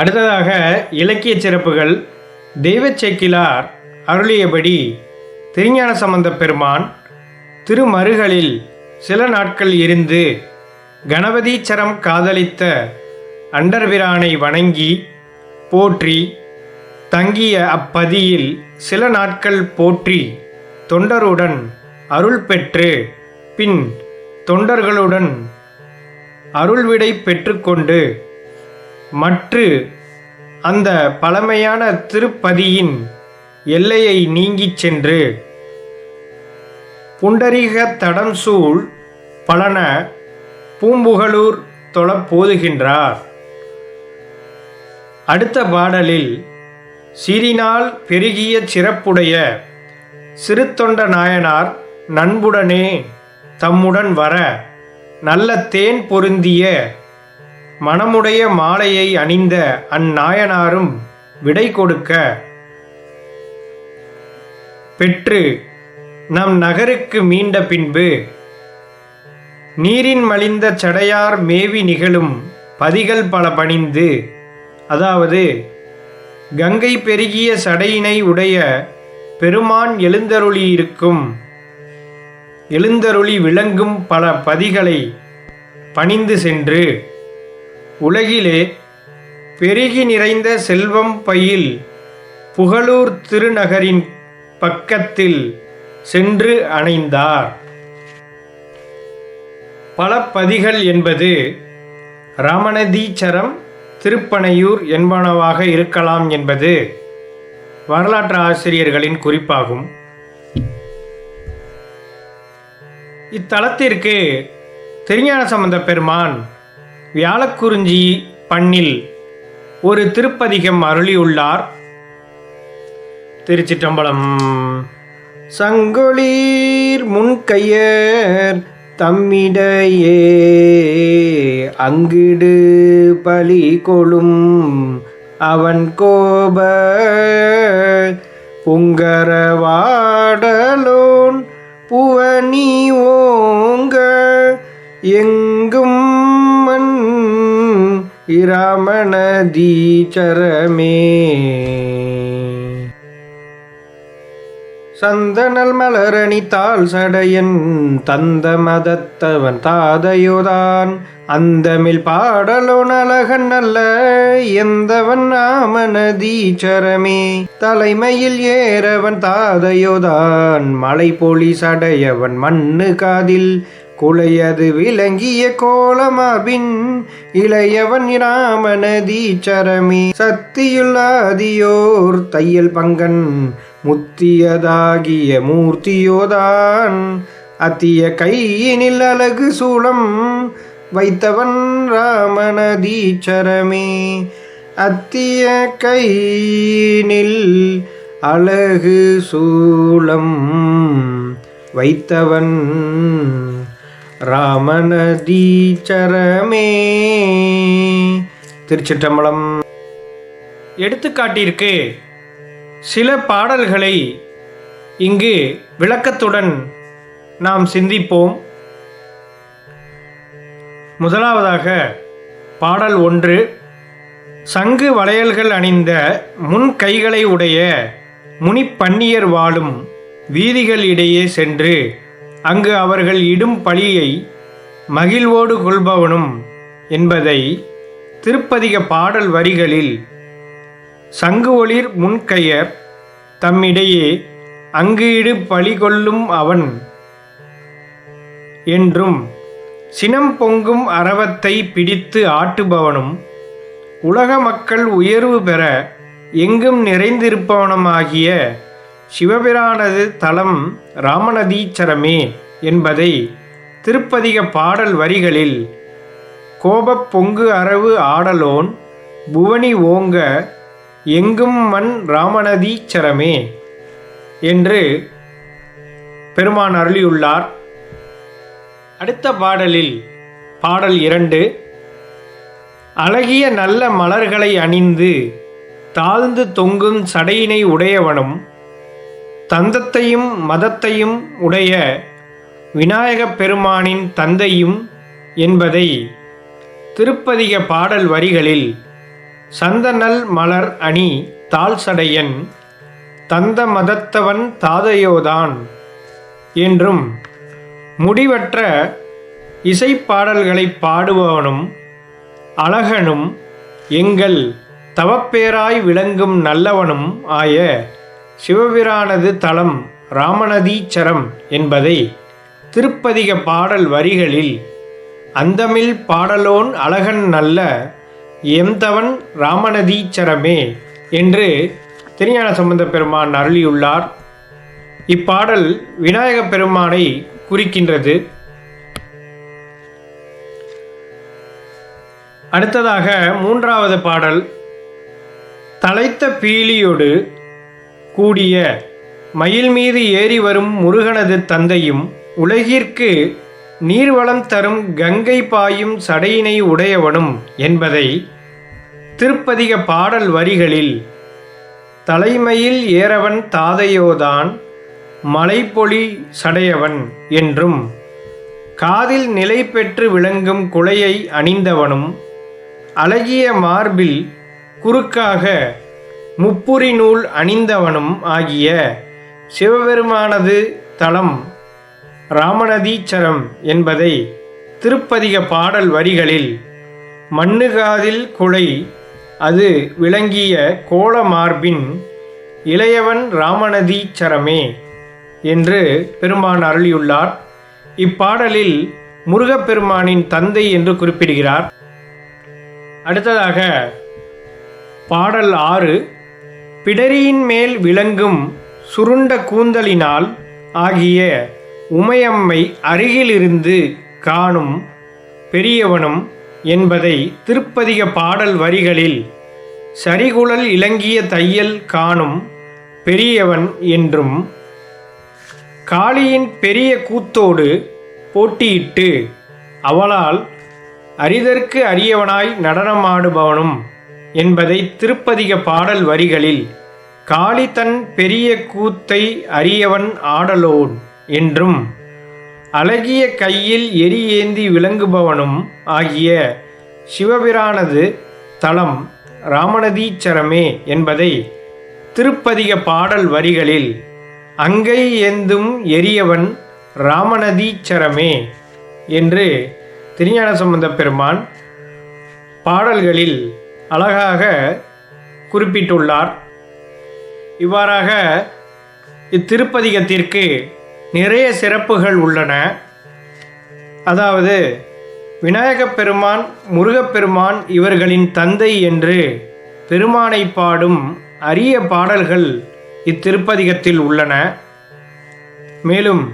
அடுத்ததாக இலக்கிய சிறப்புகள் தெய்வச் செக்கிலார் அருளியபடி திருஞான சம்பந்த பெருமான் திருமருகளில் சில நாட்கள் இருந்து கணபதீச்சரம் காதலித்த அண்டர்விரானை வணங்கி போற்றி தங்கிய அப்பதியில் சில நாட்கள் போற்றி தொண்டருடன் அருள் பெற்று பின் தொண்டர்களுடன் அருள்விடை பெற்றுக்கொண்டு மற்று அந்த பழமையான திருப்பதியின் எல்லையை நீங்கிச் சென்று புண்டரீக தடம் சூழ் பலன பூம்புகலூர் தொழப்போதுகின்றார் அடுத்த பாடலில் சிறினால் பெருகிய சிறப்புடைய சிறுத்தொண்ட நாயனார் நண்புடனே தம்முடன் வர நல்ல தேன் பொருந்திய மணமுடைய மாலையை அணிந்த அந்நாயனாரும் விடை கொடுக்க பெற்று நம் நகருக்கு மீண்ட பின்பு நீரின் மலிந்த சடையார் மேவி நிகழும் பதிகள் பல பணிந்து அதாவது கங்கை பெருகிய சடையினை உடைய பெருமான் எழுந்தருளி இருக்கும் எழுந்தருளி விளங்கும் பல பதிகளை பணிந்து சென்று உலகிலே பெருகி நிறைந்த செல்வம் பயில் புகழூர் திருநகரின் பக்கத்தில் சென்று அணைந்தார். பல பதிகள் என்பது ராமநதீச்சரம் திருப்பனையூர் என்பனவாக இருக்கலாம் என்பது வரலாற்று ஆசிரியர்களின் குறிப்பாகும். இத்தலத்திற்கு திருஞான சம்பந்த பெருமான் வியாழக்குறிஞ்சி பண்ணில் ஒரு திருப்பதிகம் அருளியுள்ளார். திருச்சிற்றம்பலம். சங்கொளீர் முன்கையர் தம்மிடையே அங்கிடு பலி கொளும் அவன் கோப புங்கரவாடலோன் புவனி ஓங்க எங்கும் இராமணதீச்சரமே சந்தனல் மலரணித்தாள் சடையன் தந்த மதத்தவன் தாதையோதான். அந்தமில் பாடலோன் அழகன் அல்ல எந்தவன் நாமநதீச்சரமே தலைமையில் ஏறவன் தாதையோதான் மலை பொழி சடையவன் மண்ணு காதில். குலையது விளங்கிய கோலமாபின் இளையவன் இராமநதி சரமே சத்தியுள்ளாதியோர் தையல் பங்கன் முத்தியதாகிய மூர்த்தியோதான். அத்திய கையினில் அழகு சூளம் வைத்தவன் ராமநதீச்சரமே அத்திய கையினில் அழகு சூளம் வைத்தவன் ராமநதீச்சரமே திருச்சிற்றம்பலம். எடுத்துக்காட்டிற்கு சில பாடல்களை இங்கு விளக்கத்துடன் நாம் சிந்திப்போம். முதலாவதாக பாடல் ஒன்று சங்கு வளையல்கள் அணிந்த முன் கைகளை உடைய முனிப்பன்னியர் வாழும் வீதிகள் இடையே சென்று அங்கு அவர்கள் இடும் பழியை மகிழ்வோடு கொள்பவனும் என்பதை திருப்பதிக பாடல் வரிகளில் சங்கு ஒளிர் முன்கையர் தம்மிடையே அங்கு இடு பழி கொள்ளும் அவன் என்றும் சினம் பொங்கும் அரவத்தை பிடித்து ஆட்டுபவனும் உலக மக்கள் உயர்வு பெற எங்கும் நிறைந்திருப்பவனுமாகிய சிவபிரானது தலம் ராமநதீச்சரமே என்பதை திருப்பதிக பாடல் வரிகளில் கோபப் பொங்கு அரவு ஆடலோன் புவனி ஓங்க எங்கும் மண் ராமநதீச்சரமே என்று பெருமான் அருளியுள்ளார். அடுத்த பாடலில் பாடல் இரண்டு அழகிய நல்ல மலர்களை அணிந்து தாழ்ந்து தொங்கும் சடையினை உடையவனும் தந்தத்தையும் மதத்தையும் உடைய விநாயகப் பெருமானின் தந்தையும் என்பதை திருப்பதிக பாடல் வரிகளில் சந்தனல் மலர் அணி தாழ்சடையன் தந்த மதத்தவன் தாதையோதான் என்றும் முடிவற்ற இசைப்பாடல்களை பாடுபவனும் அழகனும் எங்கள் தவப்பேராய் விளங்கும் நல்லவனும் ஆய சிவபிரானது தலம் ராமநதீச்சரம் என்பதை திருப்பதிக பாடல் வரிகளில் அந்தமில் பாடலோன் அழகன் நல்ல எம்தவன் ராமநதீச்சரமே என்று திருஞான சம்பந்த பெருமான் அருளியுள்ளார். இப்பாடல் விநாயக பெருமானை குறிக்கின்றது. அடுத்ததாக மூன்றாவது பாடல் தலைத்த பீலியோடு கூடிய மயில் மீது ஏறி வரும் முருகனது தந்தையும் உலகிற்கு நீர்வளம் தரும் கங்கை பாயும் சடையினை உடையவனும் என்பதை திருப்பதிக பாடல் வரிகளில் தலைமையில் ஏறவன் தாதையோதான் மலைப்பொழி சடையவன் என்றும் காதில் நிலை பெற்று விளங்கும் குலையை அணிந்தவனும் அழகிய மார்பில் குறுக்காக முப்புரி நூல் அணிந்தவனும் ஆகிய சிவபெருமானது தலம் ராமநதீச்சரம் என்பதை திருப்பதிக பாடல் வரிகளில் மண்ணுகாதில் குலை அது விளங்கிய கோல மார்பின் இளையவன் ராமநதீச்சரமே என்று பெருமான் அருளியுள்ளார். இப்பாடலில் முருகப்பெருமானின் தந்தை என்று குறிப்பிடுகிறார். அடுத்ததாக பாடல் ஆறு பிடரியின் மேல் விளங்கும் சுருண்ட கூந்தலினால் ஆகிய உமையம்மை அருகிலிருந்து காணும் பெரியவனும் என்பதை திருப்பதிக பாடல் வரிகளில் சரிகுழல் இலங்கிய தையல் காணும் பெரியவன் என்றும் காளியின் பெரிய கூத்தோடு போட்டியிட்டு அவளால் அரிதற்கு அரியவனாய் நடனமாடுபவனும் என்பதை திருப்பதிக பாடல் வரிகளில் காளி தன் பெரிய கூத்தை அறியவன் ஆடலோன் என்றும் அழகிய கையில் எரி ஏந்தி விளங்குபவனும் ஆகிய சிவபிரானது தலம் ராமநதீச்சரமே என்பதை திருப்பதிக பாடல் வரிகளில் அங்கை ஏந்தும் எரியவன் ராமநதீச்சரமே என்று திருஞான சம்பந்த பெருமான் பாடல்களில் அழகாக குறிப்பிட்டுள்ளார். இவ்வாறாக இத்திருப்பதிகத்திற்கு நிறைய சிறப்புகள் உள்ளன. அதாவது விநாயகப் பெருமான் முருகப்பெருமான் இவர்களின் தந்தை என்று பெருமானை பாடும் அரிய பாடல்கள் இத்திருப்பதிகத்தில் உள்ளன. மேலும்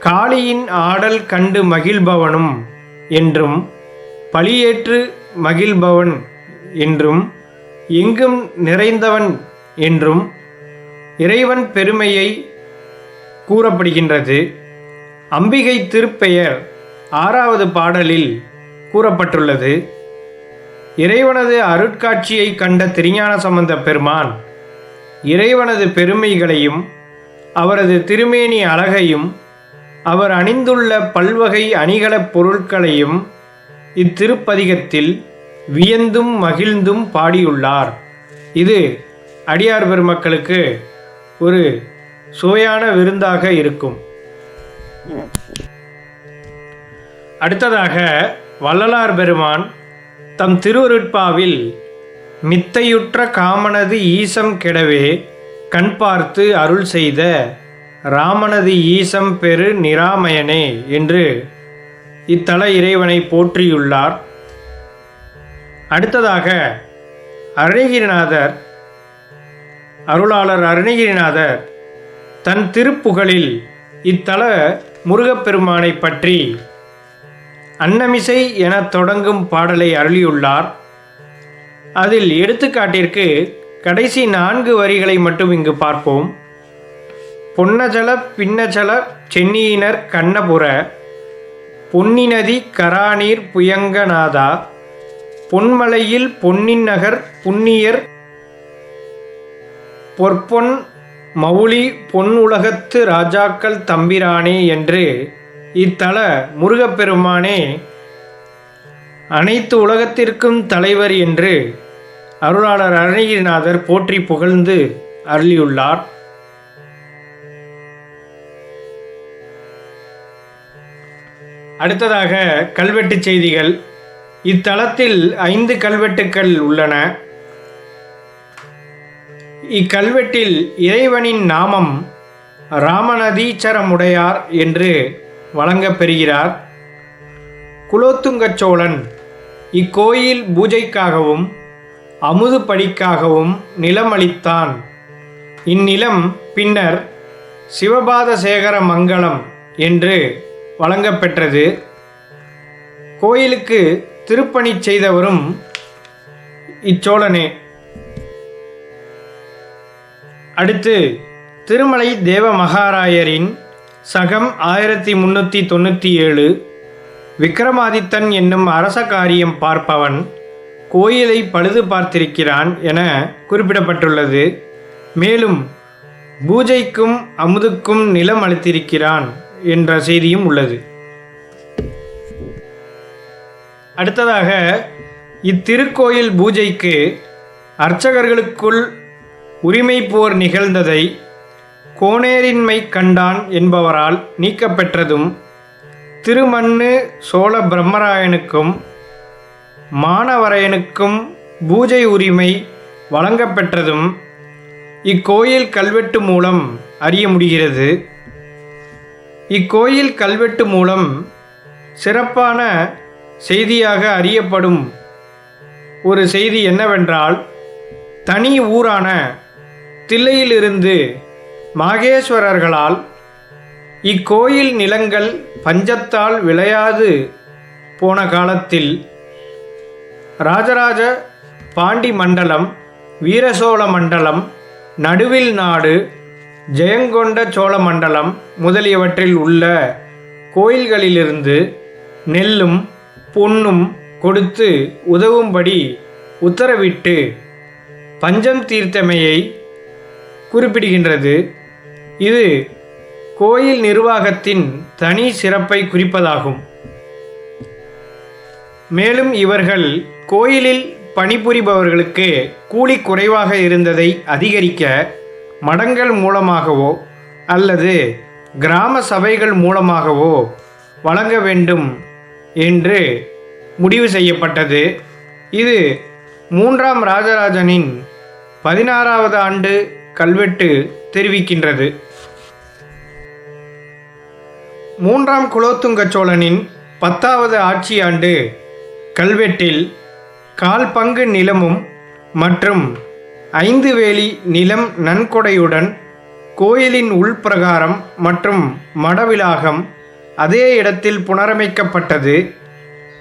காளியின் ஆடல் கண்டு மகிழ்பவனும் என்றும் பழியேற்று மகிழ்பவன் என்றும் எங்கும் நிறைந்தவன் என்றும் இறைவன் பெருமையை கூறப்படுகின்றது. அம்பிகை திருப்பெயர் ஆறாவது பாடலில் கூறப்பட்டுள்ளது. இறைவனது அருட்காட்சியை கண்ட திருஞான சம்பந்த பெருமான் இறைவனது பெருமைகளையும் அவரது திருமேனி அழகையும் அவர் அணிந்துள்ள பல்வகை அணிகலப் பொருட்களையும் இத்திருப்பதிகத்தில் வியந்தும் மகிழ்ந்தும் பாடியுள்ளார். இது அடியார் பெருமக்களுக்கு ஒரு சுவையான விருந்தாக இருக்கும். அடுத்ததாக வள்ளலார் பெருமான் தம் திருவருட்பாவில் மித்தையுற்ற காமனது ஈசம் கெடவே கண் பார்த்து அருள் செய்த ராமனது ஈசம் பெரு நிராமயனே என்று இத்தல இறைவனை போற்றியுள்ளார். அடுத்ததாக அருணகிரிநாதர் அருளாளர் அருணகிரிநாதர் தன் திருப்புகழில் இத்தல முருகப்பெருமானை பற்றி அன்னமிசை என தொடங்கும் பாடலை அருளியுள்ளார். அதில் எடுத்துக்காட்டிற்கு கடைசி நான்கு வரிகளை மட்டும் இங்கு பார்ப்போம். பொன்னஜல பின்னஜல சென்னியினர் கண்ணபுர பொன்னிநதி கராநீர் புயங்கநாதா பொன்மலையில் பொன்னின் நகர் புண்ணியர் பொற்பொன் மௌலி பொன் உலகத்து ராஜாக்கள் தம்பிரானே என்று இத்தல முருகப்பெருமானே அனைத்து உலகத்திற்கும் தலைவர் என்று அருளாளர் அருணகிரிநாதர் போற்றி புகழ்ந்து அருளியுள்ளார். அடுத்ததாக கல்வெட்டு செய்திகள். இத்தலத்தில் ஐந்து கல்வெட்டுக்கள் உள்ளன. இக்கல்வெட்டில் இறைவனின் நாமம் ராமநதீச்சரமுடையார் என்று வழங்கப்பெறுகிறார் குலோத்துங்கச் சோழன் இக்கோயில் பூஜைக்காகவும் அமுது படிக்காகவும் நிலமளித்தான். இந்நிலம் பின்னர் சிவபாதசேகர மங்கலம் என்று வழங்கப்பெற்றது கோயிலுக்கு திருப்பணி செய்தவரும் இச்சோழனே. அடுத்து திருமலை தேவ மகாராயரின் சகம் ஆயிரத்தி முன்னூற்றி தொண்ணூற்றி ஏழு விக்ரமாதித்தன் என்னும் அரச காரியம் பார்ப்பவன் கோயிலை பழுது பார்த்திருக்கிறான் என குறிப்பிடப்பட்டுள்ளது. மேலும் பூஜைக்கும் அமுதுக்கும் நிலம் அளித்திருக்கிறான் என்ற செய்தியும் உள்ளது. அடுத்ததாக இத்திருக்கோயில் பூஜைக்கு அர்ச்சகர்களுக்குள் உரிமை போர் நிகழ்ந்ததை கோணேரின்மை கண்டான் என்பவரால் நீக்கப்பெற்றதும் திருமண்ணு சோழ பிரம்மராயனுக்கும் மானவரையனுக்கும் பூஜை உரிமை வழங்கப்பெற்றதும் இக்கோயில் கல்வெட்டு மூலம் அறிய முடிகிறது. இக்கோயில் கல்வெட்டு மூலம் சிறப்பான செய்தியாக அறியப்படும் ஒரு செய்தி என்னவென்றால் தனி ஊரான தில்லையிலிருந்து மாகேஸ்வரர்களால் இக்கோயில் நிலங்கள் பஞ்சத்தால் விளையாது போன காலத்தில் ராஜராஜ பாண்டி மண்டலம் வீரசோழ மண்டலம் நடுவில் நாடு ஜெயங்கொண்ட சோழ மண்டலம் முதலியவற்றில் உள்ள கோயில்களிலிருந்து நெல்லும் பொன்னும் கொடுத்து உதவும்படி உத்தரவிட்டு பஞ்சம் தீர்த்தமையை குறிப்பிடுகின்றது. இது கோயில் நிர்வாகத்தின் தனி சிறப்பை குறிப்பதாகும். மேலும் இவர்கள் கோயிலில் பணிபுரிபவர்களுக்கு கூலி குறைவாக இருந்ததை அதிகரிக்க மடங்கள் மூலமாகவோ அல்லது கிராம சபைகள் மூலமாகவோ வழங்க வேண்டும் என்று முடிவு செய்யப்பட்டது. இது மூன்றாம் ராஜராஜனின் பதினாறாவது ஆண்டு கல்வெட்டு தெரிவிக்கின்றது. மூன்றாம் குலோத்துங்க சோழனின் பத்தாவது ஆட்சி ஆண்டு கல்வெட்டில் கால் பங்கு நிலமும் மற்றும் ஐந்து வேலி நிலம் நன்கொடையுடன் கோயிலின் உள்பிரகாரம் மற்றும் மடவிலாகம் அதே இடத்தில் புனரமைக்கப்பட்டது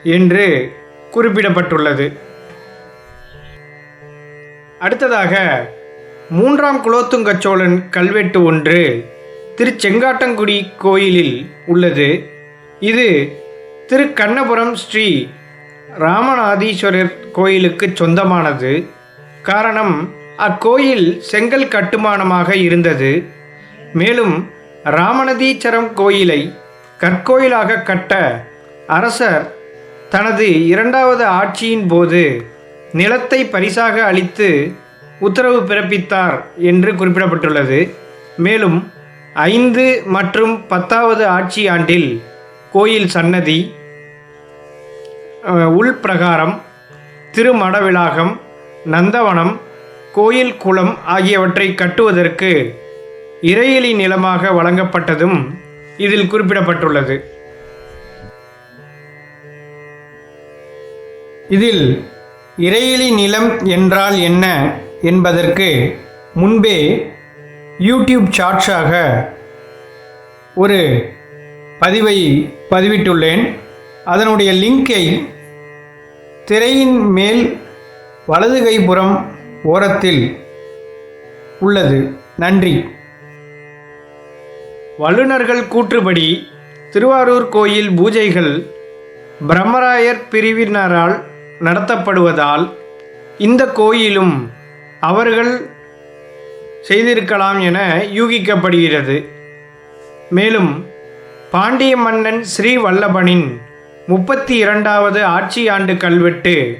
என்று குறிப்பிடப்பட்டுள்ளது. அடுத்ததாக மூன்றாம் குலோத்துங்க சோழன் கல்வெட்டு ஒன்று திருச்செங்காட்டங்குடி கோயிலில் உள்ளது. இது திருக்கண்ணபுரம் ஸ்ரீ ராமநாதீஸ்வரர் கோயிலுக்கு சொந்தமானது. காரணம் அக்கோயில் செங்கல் கட்டுமானமாக இருந்தது. மேலும் ராமநதீச்சரம் கோயிலை கற்கோயிலாக கட்ட அரசர் தனது இரண்டாவது ஆட்சியின் போது நிலத்தை பரிசாக அளித்து உத்தரவு பிறப்பித்தார் என்று குறிப்பிடப்பட்டுள்ளது. மேலும் ஐந்து மற்றும் பத்தாவது ஆட்சி ஆண்டில் கோயில் சன்னதி உள்பிரகாரம் திருமடவிலாகம் நந்தவனம் கோயில் குளம் ஆகியவற்றை கட்டுவதற்கு இறையிலி நிலமாக வழங்கப்பட்டதும் இதில் குறிப்பிடப்பட்டுள்ளது. இதில் இறையிலி நிலம் என்றால் என்ன என்பதற்கு முன்பே யூடியூப் சாட்ஸாக ஒரு பதிவை பதிவிட்டுள்ளேன். அதனுடைய லிங்கை திரையின் மேல் வலது கைப்புறம் ஓரத்தில் உள்ளது. நன்றி. வல்லுநர்கள் கூற்றுப்படி திருவாரூர் கோயில் பூஜைகள் பிரம்மராயர் பிரிவினரால் நடத்தப்படுவதால் இந்த கோயிலும் அவர்கள் செய்திருக்கலாம் என யூகிக்கப்படுகிறது. மேலும் பாண்டிய மன்னன் ஸ்ரீவல்லபனின் முப்பத்தி இரண்டாவது ஆட்சி ஆண்டு கல்வெட்டு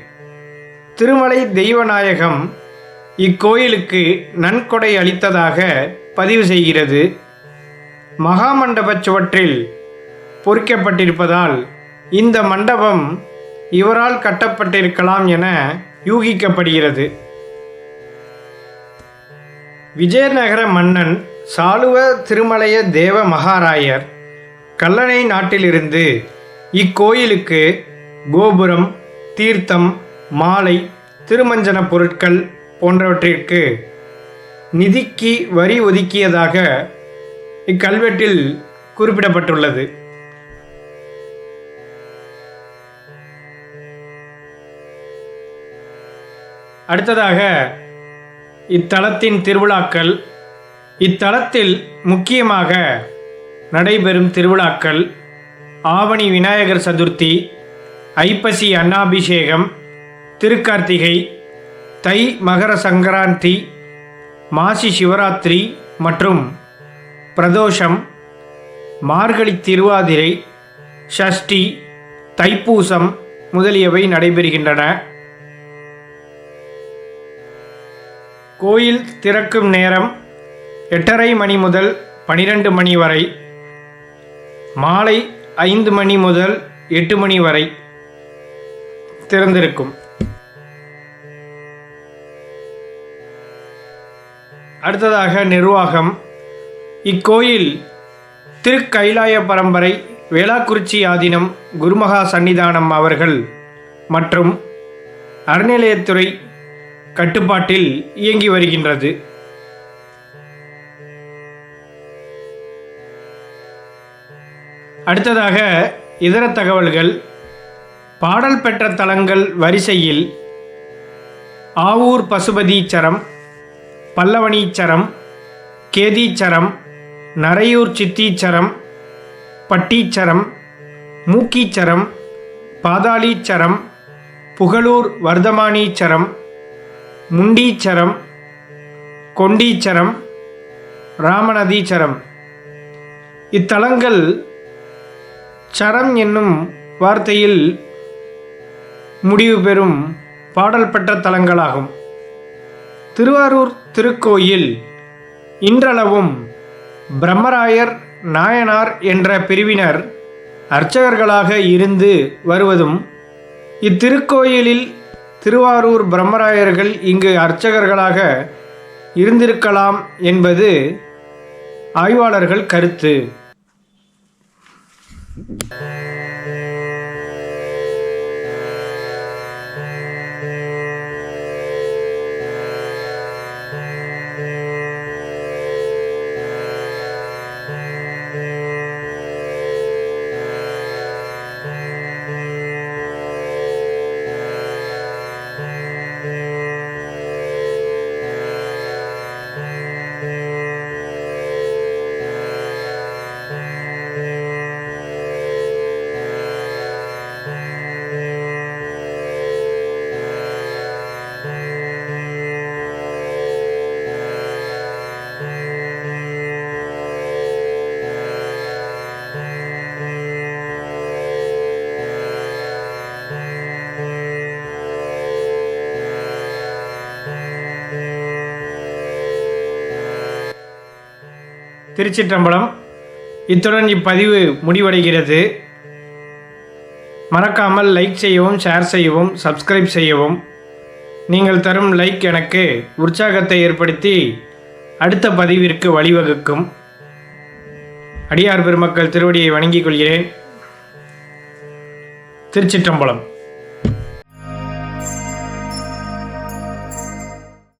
திருமலை தெய்வநாயகம் இக்கோயிலுக்கு நன்கொடை அளித்ததாக பதிவு செய்கிறது. மகாமண்டபச் சுவற்றில் பொறிக்கப்பட்டிருப்பதால் இந்த மண்டபம் இவரால் கட்டப்பட்டிருக்கலாம் என யூகிக்கப்படுகிறது. விஜயநகர மன்னன் சாளுவ திருமலைய தேவ மகாராயர் கல்லணை நாட்டிலிருந்து இக்கோயிலுக்கு கோபுரம் தீர்த்தம் மாலை திருமஞ்சன பொருட்கள் போன்றவற்றிற்கு நிதிக்கு வரி ஒதுக்கியதாக இக்கல்வெட்டில் குறிப்பிடப்பட்டுள்ளது. அடுத்ததாக இத்தலத்தின் திருவிழாக்கள் இத்தலத்தில் முக்கியமாக நடைபெறும் திருவிழாக்கள் ஆவணி விநாயகர் சதுர்த்தி ஐப்பசி அன்னாபிஷேகம் திருக்கார்த்திகை தை மகர சங்கராந்தி மாசி சிவராத்திரி மற்றும் பிரதோஷம் மார்கழி திருவாதிரை ஷஷ்டி தைப்பூசம் முதலியவை நடைபெறுகின்றன. கோயில் திறக்கும் நேரம் எட்டரை மணி முதல் பனிரெண்டு மணி வரை. மாலை ஐந்து மணி முதல் எட்டு மணி வரை திறந்திருக்கும். அடுத்ததாக நிர்வாகம். இக்கோயில் திருக்கைலாய பரம்பரை வேளாக்குறிச்சி ஆதீனம் குருமகா சன்னிதானம் அவர்கள் மற்றும் அறநிலையத்துறை கட்டுப்பாட்டில் இயங்கி வருகின்றது. அடுத்ததாக இதர தகவல்கள். பாடல் பெற்ற தலங்கள் வரிசையில் ஆவூர் பசுபதீச்சரம் பல்லவனீச்சரம் கேதீச்சரம் நரையூர் சித்தீச்சரம் பட்டீச்சரம் மூக்கீச்சரம் பாதாளீச்சரம் புகழூர் வர்தமானீச்சரம் முண்டீச்சரம் கொண்டீச்சரம் ராமநதீச்சரம். இத்தலங்கள் சரம் என்னும் வார்த்தையில் முடிவு பெறும் பாடல் பெற்ற தலங்களாகும். திருவாரூர் திருக்கோயில் இன்றளவும் பிரம்மராயர் நாயனார் என்ற பிரிவினர் அர்ச்சகர்களாக இருந்து வருவதும் இத்திருக்கோயிலில் திருவாரூர் பிரம்மராயர்கள் இங்கு அர்ச்சகர்களாக இருந்திருக்கலாம் என்பது ஆய்வாளர்கள் கருத்து. திருச்சிற்றம்பலம். இத்துடன் இப்பதிவு முடிவடைகிறது. மறக்காமல் லைக் செய்யவும் ஷேர் செய்யவும் சப்ஸ்கிரைப் செய்யவும். நீங்கள் தரும் லைக் எனக்கு உற்சாகத்தை ஏற்படுத்தி அடுத்த பதிவிற்கு வழிவகுக்கும். அடியார் பெருமக்கள் திருவடியை வணங்கிக் கொள்கிறேன். திருச்சிற்றம்பலம்.